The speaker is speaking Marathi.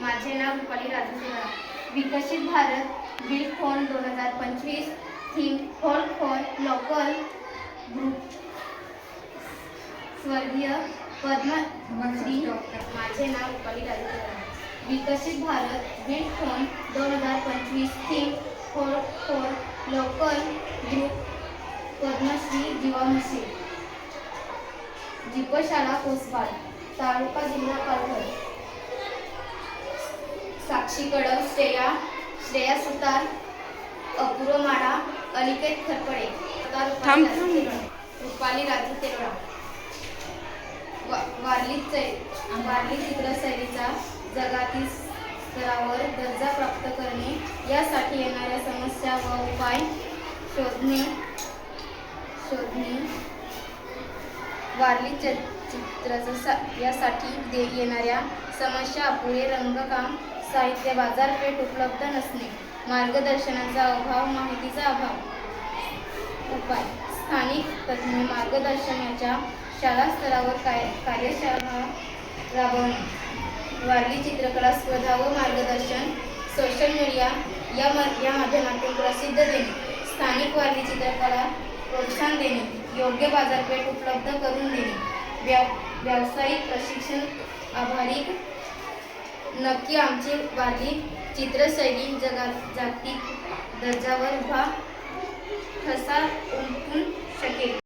माझे नाव रुपाली राजू राजसेवा विकसित भारत बिल फोन दोन हजार पंचवीस theme whole phone local group स्वर्गीय पद्मश्री माझे नाव रुपाली राजसेवा विकसित भारत बिल फोन दोन हजार पंचवीस theme four four local group Padmashri जीवामशी दीपशाळा कोसबाल तालुका जिल्हा पालघर. साक्षी कडव श्रेया श्रेया सुतार अपूर्व माडा अनिकेत खरपडे रुपाली राजू. तेरोडा. वा- वारली चै- वारली चित्रशैलीचा जगातील स्तरावर दर्जा प्राप्त करणे यासाठी येणाऱ्या समस्या व उपाय शोधणे शोधणे वारली च- चित्राचा सा- यासाठी येणाऱ्या समस्या अपुरे रंगकाम साहित्य बाजारपेठ उपलब्ध नसणे मार्गदर्शनाचा अभाव माहितीचा अभाव. उपाय. स्थानिक तज्ज्ञ मार्गदर्शनाच्या शाळा स्तरावर काय कार्यशाळा राबवणे. वारली चित्रकला स्पर्धा व मार्गदर्शन सोशल मीडिया या या माध्यमातून प्रसिद्ध देणे. स्थानिक वारली चित्रकला प्रोत्साहन देणे. योग्य बाजारपेठ उपलब्ध करून देणे. व्या व्यावसायिक प्रशिक्षण आभारी नक्की आमची वारली चित्रशैली जगात जागतिक दर्जावर उभा ठसा उमटून शकेल.